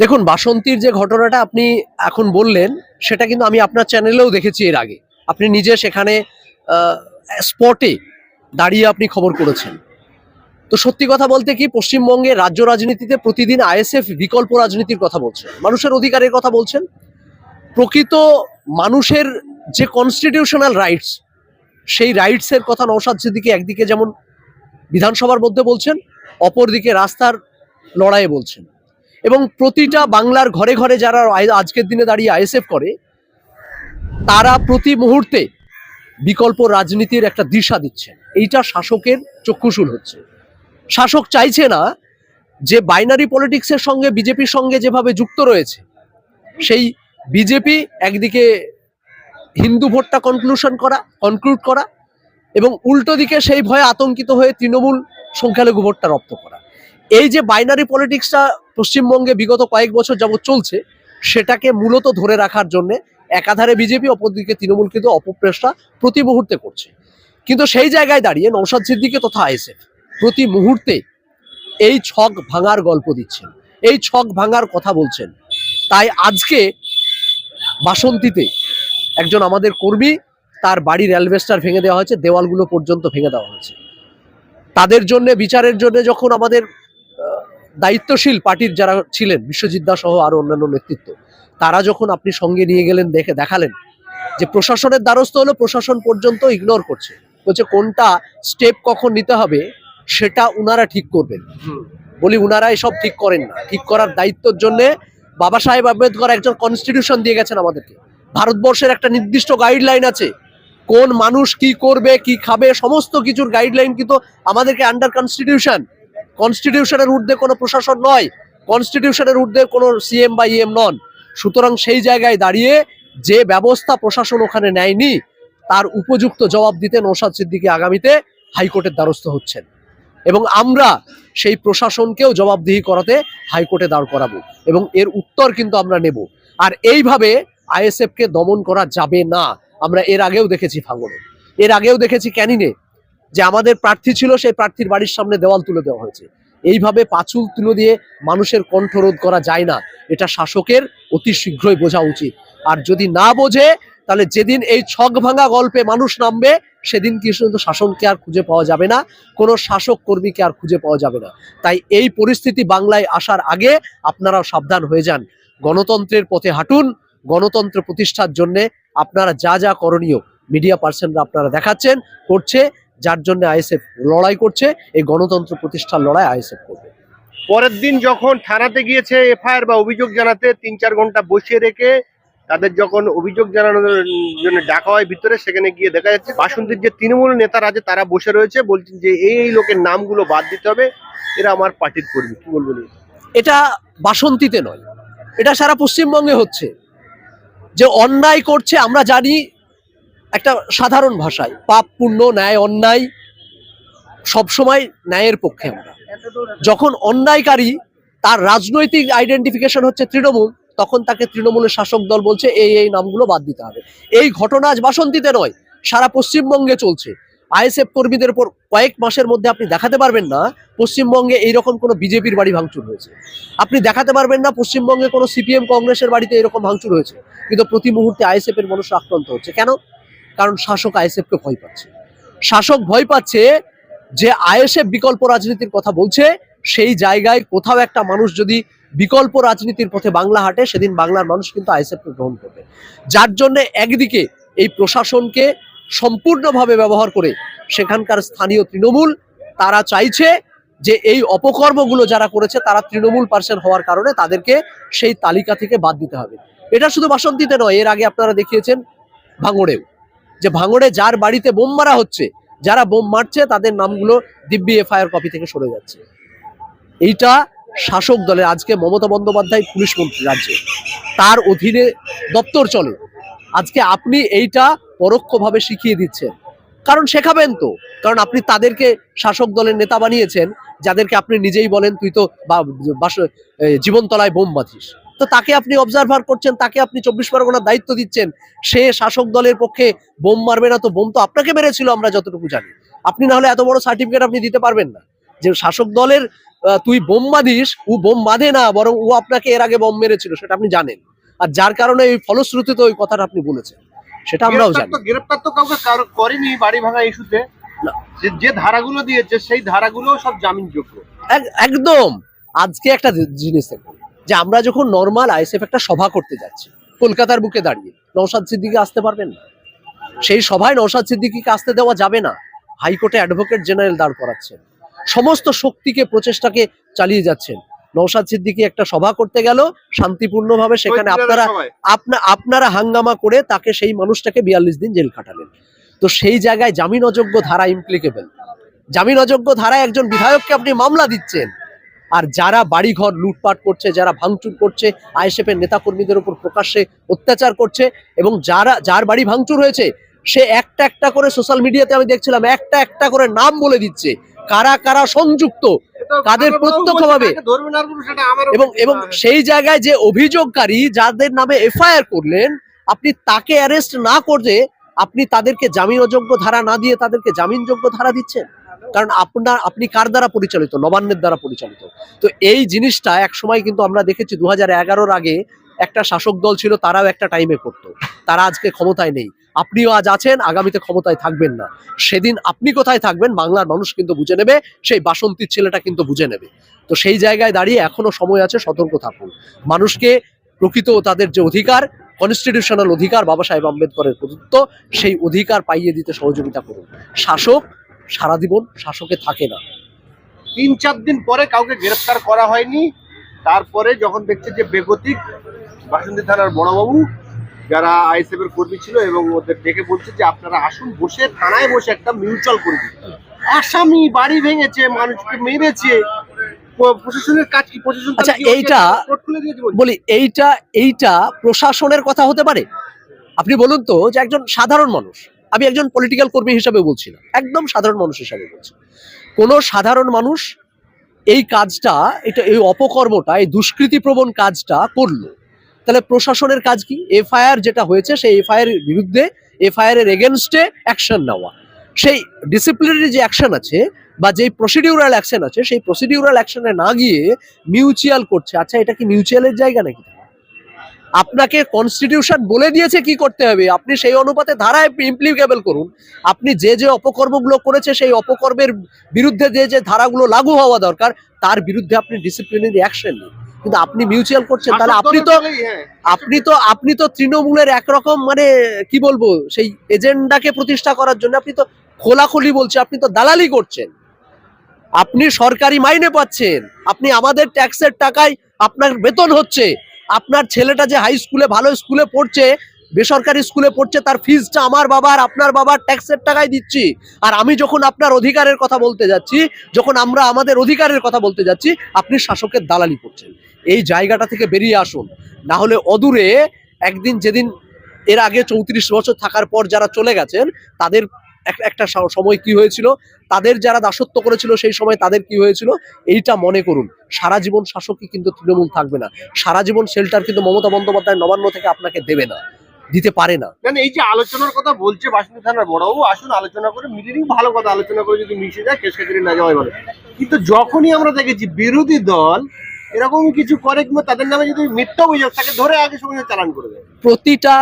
দেখুন, বাসন্তীর যে ঘটনাটা আপনি এখন বললেন, সেটা কিন্তু আমি আপনার চ্যানেলেও দেখেছি এর আগে। আপনি নিজে সেখানে স্পটে দাঁড়িয়ে আপনি খবর করেছেন। তো সত্যি কথা বলতে কি, পশ্চিমবঙ্গে রাজ্য রাজনীতিতে প্রতিদিন আইএসএফ বিকল্প রাজনীতির কথা বলছেন মানুষের অধিকারের কথা বলছেন। প্রকৃত মানুষের যে কনস্টিটিউশনাল রাইটস সেই রাইটসের কথা নৌসাদ সিদ্দিকি একদিকে যেমন বিধানসভার মধ্যে বলছেন, অপরদিকে রাস্তার লড়াইয়ে বলছেন। এবং প্রতিটা বাংলার ঘরে ঘরে যারা আজকের দিনে দাঁড়িয়ে আইএসএফ করে, তারা প্রতি মুহূর্তে বিকল্প রাজনীতির একটা দিশা দিচ্ছেন এইটা শাসকের চক্ষুশূল হচ্ছে। শাসক চাইছে না যে বাইনারি পলিটিক্সের সঙ্গে, বিজেপির সঙ্গে যেভাবে যুক্ত রয়েছে, সেই বিজেপি একদিকে হিন্দু ভোটটা কনক্লুশন করা কনক্লুড করা এবং উল্টো দিকে সেই ভয়ে আতঙ্কিত হয়ে তৃণমূল সংখ্যালঘু ভোটটা রপ্ত করা। এই যে বাইনারি পলিটিক্সটা পশ্চিমবঙ্গে বিগত কয়েক বছর যাবৎ চলছে, সেটাকে মূলত ধরে রাখার জন্য একাধারে বিজেপি, অপরদিকে তৃণমূল কিন্তু অপপ্রেসটা প্রতি মুহূর্তে করছে। কিন্তু সেই জায়গায় দাঁড়িয়ে নৌসাদ সিদ্দিকে তথা আইএসএফ প্রতি মুহূর্তে এই ছক ভাঙার গল্প দিচ্ছেন, এই ছক ভাঙার কথা বলছেন। তাই আজকে বাসন্তীতে একজন আমাদের কর্মী, তার বাড়ির অ্যালভেস্টার ভেঙে দেওয়া হয়েছে, দেওয়ালগুলো পর্যন্ত ভেঙে দেওয়া হয়েছে। তাদের জন্য, বিচারের জন্য যখন আমাদের দায়িত্বশীল পার্টির যারা ছিলেন বিশ্বজিৎ দাস সহ আরও অন্যান্য নেতৃত্ব তারা যখন আপনি সঙ্গে নিয়ে গেলেন দেখে দেখালেন যে প্রশাসনের দ্বারস্থ হলো প্রশাসন পর্যন্ত ইগনোর করছে। বলছে কোনটা স্টেপ কখন নিতে হবে সেটা উনারা ঠিক করবেন। বলি উনারা এসব ঠিক করেন না। ঠিক করার দায়িত্বের জন্য বাবা সাহেব আম্বেদকর একজন কনস্টিটিউশন দিয়ে গেছেন আমাদেরকে। ভারতবর্ষের একটা নির্দিষ্ট গাইডলাইন আছে। কোন মানুষ কি করবে কি খাবে সমস্ত কিছুর গাইডলাইন কিন্তু আমাদেরকে আন্ডার কনস্টিটিউশন কনস্টিটিউশনের ঊর্ধ্বে কোনো প্রশাসন নয়, কনস্টিটিউশনের ঊর্ধ্বে কোনো সিএম বা ইএম নন। সুতরাং সেই জায়গায় দাঁড়িয়ে যে ব্যবস্থা প্রশাসন ওখানে নেয়নি, তার উপযুক্ত জবাব দিতে নৌসাদ সিদ্দিকী আগামীতে হাইকোর্টের দ্বারস্থ হচ্ছেন। এবং আমরা সেই প্রশাসনকেও জবাবদিহি করাতে হাইকোর্টে দাঁড় করাবো এবং এর উত্তর কিন্তু আমরা নেব। আর এইভাবে আইএসএফকে দমন করা যাবে না। আমরা এর আগেও দেখেছি ভাঙনে। এর আগেও দেখেছি ক্যানিনে। যে আমাদের প্রার্থী ছিল, সেই প্রার্থীর বাড়ির সামনে দেওয়াল তুলে দেওয়া হয়েছে। এইভাবে পাঁচুল তুলে দিয়ে মানুষের কণ্ঠরোধ করা যায় না। এটা শাসকের অতি শীঘ্রই বোঝা উচিত। আর যদি না বোঝে, তাহলে যেদিন এই ছক ভাঙা গল্পে মানুষ নামবে, সেদিন কি শুধু শাসনকে আর খুঁজে পাওয়া যাবে না, কোনো শাসক কর্মীকে আর খুঁজে পাওয়া যাবে না। তাই এই পরিস্থিতি বাংলায় আসার আগে আপনারাও সাবধান হয়ে যান। গণতন্ত্রের পথে হাঁটুন, গণতন্ত্র প্রতিষ্ঠার জন্য আপনারা যা যা করণীয় মিডিয়া পার্সনরা আপনারা দেখাচ্ছেন, করছে যার জন্য আইএসএফ লড়াই করছে এই গণতন্ত্র প্রতিষ্ঠার লড়াই আইএসএফ করবে। পরের দিন যখন থানাতে গিয়েছে এফআইআর বা অভিযোগ জানাতে তিন চার ঘণ্টা বসিয়ে রেখে তাদের যখন অভিযোগ জানানোর জন্য ডাকা হয় ভিতরে সেখানে গিয়ে দেখা যাচ্ছে বাসন্তীর যে তৃণমূল নেতারা আছে তারা বসে রয়েছে বলছেন যে এই এই লোকের নামগুলো বাদ দিতে হবে এরা আমার পার্টির কর্মী। কি বলবেন? এটা বাসন্তীতে নয় এটা সারা পশ্চিমবঙ্গে হচ্ছে। যে অন্যায় করছে আমরা জানি একটা সাধারণ ভাষায়, পাপ, পুণ্য, ন্যায়, অন্যায়, সবসময় ন্যায়ের পক্ষে আমরা। যখন অন্যায়কারী, তার রাজনৈতিক আইডেন্টিফিকেশন হচ্ছে তৃণমূল, তখন তাকে তৃণমূলের শাসক দল বলছে, এই এই নামগুলো বাদ দিতে হবে। এই ঘটনা আজ বাসন্তীতে নয়, সারা পশ্চিমবঙ্গে চলছে। আইএসএফ কর্মীদের উপর কয়েক মাসের মধ্যে আপনি দেখাতে পারবেন না, পশ্চিমবঙ্গে এইরকম কোনো বিজেপির বাড়ি ভাঙচুর হয়েছে। আপনি দেখাতে পারবেন না, পশ্চিমবঙ্গে কোনো সিপিএম কংগ্রেসের বাড়িতে এরকম ভাঙচুর হয়েছে। কিন্তু প্রতি মুহূর্তে আইএসএফ এর মানুষ আক্রান্ত হচ্ছে। কেন? কারণ শাসক আইএসএফ কে ভয় পাচ্ছে। শাসক ভয় পাচ্ছে যে আইএসএফ বিকল্প রাজনীতির কথা বলছে, সেই জায়গায় কোথাও একটা মানুষ যদি বিকল্প রাজনীতির পথে বাংলা হাঁটে, সেদিন বাংলার মানুষ কিন্তু আইএসএফ কে গ্রহণ করবে। যার জন্য একদিকে এই প্রশাসনকে সম্পূর্ণভাবে ব্যবহার করে সেখানকার স্থানীয় তৃণমূল, তারা চাইছে যে এই অপকর্মগুলো যারা করেছে, তারা তৃণমূল পার্সন হওয়ার কারণে তাদেরকে সেই তালিকা থেকে বাদ দিতে হবে। এটা শুধু বাসন্তীতে নয়, এর আগে আপনারা দেখিয়েছেন ভাঙড়েও। যে ভাঙড়ে যার বাড়িতে বোম মারা হচ্ছে, যারা বোম মারছে তাদের নামগুলো দিব্যি এফআইআর কপি থেকে সরে যাচ্ছে। এইটা শাসক দলের আজকে মমতা বন্দ্যোপাধ্যায় পুলিশ মন্ত্রী রাজ্যে। তার অধীনে দপ্তর চলে। আজকে আপনি এইটা পরোক্ষভাবে শিখিয়ে দিচ্ছেন। কারণ শেখাবেন তো। কারণ আপনি তাদেরকে শাসক দলের নেতা বানিয়েছেন, যাদেরকে আপনি নিজেই বলেন তুই তো জীবনতলায় বোম বাঁধিস। তো তাকে আপনি অবজারভার করছেন তাকে আপনি চব্বিশ পরগনার দায়িত্ব দিচ্ছেন সে শাসক দলের পক্ষে বোম মারবে না তো বোম তো আপনাকে মেরেছিল আমরা যতটুকু জানি। আপনি না হলে এত বড় সার্টিফিকেট আপনি দিতে পারবেন না। যে শাসক দলের তুই বোম বাঁধিস ও বোম বাঁধে না বরং ও আপনাকে এর আগে বোম মেরেছিল সেটা আপনি জানেন। আর যার কারণে এই ফলশ্রুতিতে ওই কথাটা আপনি বলেছেন সেটা আমরাও জানি তো গ্রেপ্তার তো কাউকে করেনি বাড়ি ভাঙা ইস্যুতে। না। যে যে ধারাগুলো দিয়েছে সেই ধারাগুলো সব জামিনযোগ্য। এক- একদম। আজকে একটা জিনিস দেখুন যে আমরা যখন নর্মাল আইএসএফ একটা সভা করতে যাচ্ছি কলকাতার বুকে দাঁড়িয়ে নৌসাদ সিদ্দিকি আসতে পারবেন না। সেই সভায় নৌসাদ সিদ্দিকিকে আসতে দেওয়া যাবে না। হাইকোর্টে অ্যাডভোকেট জেনারেল দাঁড় করাচ্ছেন। সমস্ত শক্তিকে প্রচেষ্টাকে চালিয়ে যাচ্ছেন। নৌসাদ সিদ্দিকি একটা সভা করতে গেল শান্তিপূর্ণভাবে সেখানে আপনারা আপনা আপনারা হাঙ্গামা করে তাকে সেই মানুষটাকে বিয়াল্লিশ দিন জেল খাটালেন। তো সেই জায়গায় জামিন অযোগ্য ধারা ইমপ্লিকেবল জামিন অযোগ্য ধারায় একজন বিধায়ককে আপনি মামলা দিচ্ছেন। আর যারা বাড়িঘর লুটপাট করছে যারা ভাঙচুর করছে আইএসএফ এর নেতাকর্মীদের উপর প্রকাশ্যে অত্যাচার করছে এবং যারা যার বাড়ি ভাঙচুর হয়েছে সে একটা একটা করে সোশ্যাল মিডিয়াতে আমি দেখছিলাম একটা একটা করে নাম বলে দিচ্ছে। কারা কারা সংযুক্ত? কাদের প্রত্যক্ষভাবে? এবং এবং সেই জায়গায় যে অভিযোগকারী যাদের নামে এফআইআর করলেন আপনি তাকে অ্যারেস্ট না করলে আপনি তাদেরকে জামিন অযোগ্য ধারা না দিয়ে তাদেরকে জামিনযোগ্য ধারা দিচ্ছেন? কারণ আপনার, আপনি কার দ্বারা পরিচালিত? নবান্নের দ্বারা পরিচালিত। তো এই জিনিসটা এক সময় কিন্তু আমরা দেখেছি দু হাজার আগে একটা শাসক দল ছিল, তারাও একটা টাইমে করতো। তারা আজকে ক্ষমতায় নেই। আপনিও আজ আছেন, আগামীতে ক্ষমতায় থাকবেন না। সেদিন আপনি কোথায় থাকবেন, বাংলার মানুষ কিন্তু বুঝে নেবে, সেই বাসন্তীর ছেলেটা কিন্তু বুঝে নেবে। তো সেই জায়গায় দাঁড়িয়ে এখনও সময় আছে, সতর্ক থাকুন। মানুষকে প্রকৃত তাদের যে অধিকার কনস্টিটিউশনাল অধিকার বাবা সাহেব আম্বেদকরের প্রদত্ত, সেই অধিকার পাইয়ে দিতে সহযোগিতা করুন। শাসক সারা জীবন শাসকে থাকে না। তিন চার দিন পরে কাউকে গ্রেফতার করা হয়নি। তারপরে যখন দেখছে যে বেগতিক বাসন্তী থানার বড়বাবু যারা আইএসএফ এর কর্মী ছিল এবং ওদের ডেকে বলছে যে আপনারা আসুন বসে থানায় বসে একটা মিউচুয়াল করে দিন। আসামি বাড়ি ভেঙেছে মানুষকে মেরেছে। প্রশাসনের কাজ কি? প্রশাসন আচ্ছা, এইটা-? বলি এইটা এইটা প্রশাসনের কথা হতে পারে। আপনি বলুন তো যে একজন সাধারণ মানুষ আমি একজন পলিটিক্যাল কর্মী হিসাবে বলছি না, একদম সাধারণ মানুষ হিসাবে বলছি। কোন সাধারণ মানুষ এই কাজটা, এটা এই অপকর্মটা, এই দুষ্কৃতিপ্রবণ কাজটা করল। তাহলে প্রশাসনের কাজ কি? এফআইআর যেটা হয়েছে, সেই এফআইআর বিরুদ্ধে, এফআইআর এর এগেনস্টে অ্যাকশন নেওয়া। সেই ডিসিপ্লিনারি যে অ্যাকশন আছে, বা যেই প্রসিডিউরাল অ্যাকশন আছে, সেই প্রসিডিউরাল অ্যাকশনে না গিয়ে মিউচুয়াল করছে। আচ্ছা এটা কি মিউচুয়ালের জায়গা নাকি? আপনাকে কনস্টিটিউশন বলে দিয়েছে কি করতে হবে? আপনি সেই অনুপাতে ধারায় ইমপ্লিকেবল করুন। আপনি যে যে অপকর্মগুলো করেছে সেই অপকর্মের বিরুদ্ধে যে যে ধারাগুলো লাগু হওয়া দরকার তার বিরুদ্ধে আপনি ডিসিপ্লিনারি অ্যাকশন নিন। কিন্তু আপনি মিউচুয়াল করছেন তাহলে আপনি তো হ্যাঁ। আপনি তো আপনি তো তৃণমূলের একরকম মানে কি বলব সেই এজেন্ডাকে প্রতিষ্ঠা করার জন্য আপনি তো খোলাখুলি বলছে আপনি তো দালালি করছেন। আপনি সরকারি মাইনে পাচ্ছেন। আপনি আমাদের ট্যাক্সের টাকায় আপনার বেতন হচ্ছে। আপনার ছেলেটা যে হাই স্কুলে ভালো স্কুলে পড়ছে, বেসরকারি স্কুলে পড়ছে, তার ফিজটা আমার বাবার, আপনার বাবার ট্যাক্সের টাকায় দিচ্ছি। আর আমি যখন আপনার অধিকারের কথা বলতে যাচ্ছি, যখন আমরা আমাদের অধিকারের কথা বলতে যাচ্ছি, আপনি শাসকের দালালি করছেন। এই জায়গাটা থেকে বেরিয়ে আসুন। না হলে অদূরে একদিন যেদিন এর আগে চৌত্রিশ বছর থাকার পর যারা চলে গেছেন, তাদের একটা সময় কি হয়েছিল? তাদের যারা দাসত্ব করেছিল সেই সময় তাদের কি হয়েছিল? এইটা মনে করুন। সারা জীবন শাসকই কিন্তু তৃণমূল থাকবে না। সারা জীবন শেল্টার কিন্তু মমতা বন্দ্যোপাধ্যায় নবান্ন থেকে আপনাকে দেবে না দিতে পারে না। না না, এই যে আলোচনার কথা বলছে বাসন্তী থানার বড়বাবু আসুন আলোচনা করে মিলিয়ে ভালো কথা আলোচনা করে যদি মিশে যায় কেস কাছারি না যাওয়াই ভালো। কিন্তু যখনই আমরা দেখেছি বিরোধী দল এরকম কিছু করে কিংবা তাদের নামে যদি মিথ্যা অভিযোগ থাকে ধরে আগে সঙ্গে চালান করে দেয়। প্রতিটা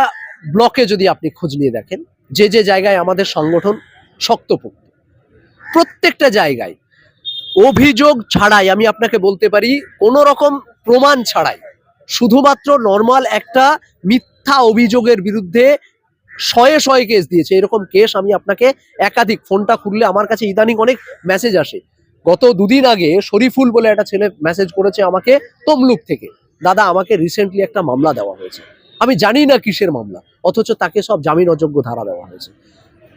ব্লকে যদি আপনি খোঁজ নিয়ে দেখেন যে যে জায়গায় আমাদের সংগঠন শক্তপোক্ত। প্রত্যেকটা জায়গায় অভিযোগ ছাড়াই আমি আপনাকে বলতে পারি, কোনো রকম প্রমাণ ছাড়াই শুধুমাত্র নর্মাল একটা মিথ্যা অভিযোগের বিরুদ্ধে শয়ে শয়ে কেস দিয়েছে। এরকম কেস আমি আপনাকে একাধিক ফোনটা খুললে আমার কাছে ইদানিং অনেক মেসেজ আসে। গত দুদিন আগে শরীফুল বলে একটা ছেলে মেসেজ করেছে আমাকে তমলুক থেকে। দাদা, আমাকে রিসেন্টলি একটা মামলা দেওয়া হয়েছে। আমি জানি না কিসের মামলা, অথচ তাকে সব জামিন অযোগ্য ধারা দেওয়া হয়েছে।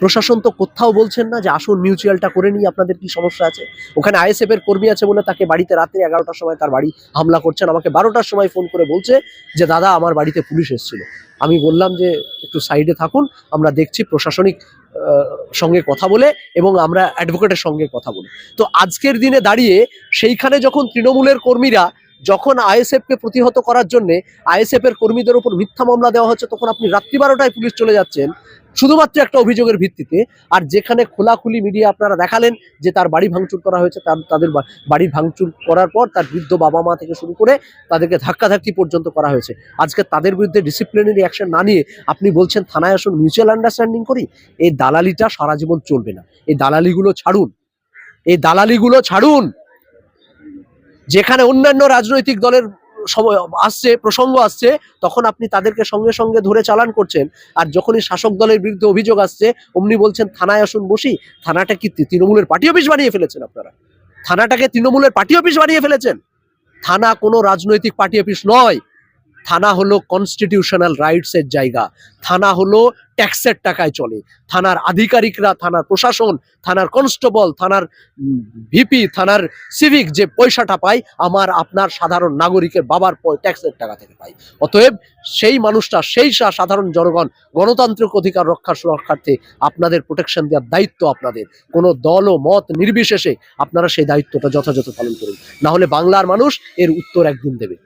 প্রশাসন তো কোথাও বলছেন না যে আসুন মিউচুয়ালটা করে নিই, আপনাদের কি সমস্যা আছে? ওখানে আইএসএফ এর কর্মী আছে বলে তাকে বাড়িতে রাতে এগারোটার সময় তার বাড়ি হামলা করছেন। আমাকে বারোটার সময় ফোন করে বলছে যে, দাদা, আমার বাড়িতে পুলিশ এসেছিল। আমি বললাম যে, একটু সাইডে থাকুন, আমরা দেখছি প্রশাসনিক সঙ্গে কথা বলে এবং আমরা অ্যাডভোকেটের সঙ্গে কথা বলি। তো আজকের দিনে দাঁড়িয়ে সেইখানে যখন তৃণমূলের কর্মীরা যখন আইএসএফ কে প্রতিহত করার জন্য আইএসএফ এর কর্মীদের উপর মিথ্যা মামলা দেওয়া হচ্ছে, তখন আপনি রাত্রি বারোটায় পুলিশ চলে যাচ্ছেন, শুধুমাত্র একটা অভিযোগের ভিত্তিতে। আর যেখানে খোলাখুলি মিডিয়া আপনারা দেখালেন যে তার বাড়ি ভাঙচুর করা হয়েছে, তার, তাদের বাড়ি ভাঙচুর করার পর তার বৃদ্ধ বাবা মা থেকে শুরু করে তাদেরকে ধাক্কাধাক্কি পর্যন্ত করা হয়েছে। আজকে তাদের বিরুদ্ধে ডিসিপ্লিনারি অ্যাকশন না নিয়ে আপনি বলছেন, থানায় আসুন মিউচুয়াল আন্ডারস্ট্যান্ডিং করি, এই দালালিটা সারা জীবন চলবে না। এই দালালিগুলো ছাড়ুন। এই দালালিগুলো ছাড়ুন। যেখানে অন্যান্য রাজনৈতিক দলের সময় আসছে, প্রসঙ্গ আসছে, তখন আপনি তাদেরকে সঙ্গে সঙ্গে ধরে চালান করছেন। আর যখনই শাসক দলের বিরুদ্ধে অভিযোগ আসছে, অমনি বলছেন, থানায় আসুন বসি। থানাটা কি তৃণমূলের পার্টি অফিস বানিয়ে ফেলেছেন আপনারা? থানাটাকে তৃণমূলের পার্টি অফিস বানিয়ে ফেলেছেন? থানা কোনো রাজনৈতিক পার্টি অফিস নয়। থানা হলো কনস্টিটিউশনাল রাইটস এর জায়গা। থানা হলো ট্যাক্সের টাকায় চলে। থানার আধিকারিকরা, থানার প্রশাসন, থানার কনস্টেবল থানার ভিপি থানার সিভিক যে পয়সাটা পায়, আমার, আপনার সাধারণ নাগরিকের বাবার ট্যাক্সের টাকা থেকে পাই অতএব সেই মানুষটা, সেই সাধারণ জনগণ, গণতান্ত্রিক অধিকার রক্ষার সুরক্ষার্থে আপনাদের প্রোটেকশন দেওয়ার দায়িত্ব আপনাদের। কোনো দল ও মত নির্বিশেষে আপনারা সেই দায়িত্বটা যথাযথ পালন করুন। না হলে বাংলার মানুষ এর উত্তর একদিন দেবে।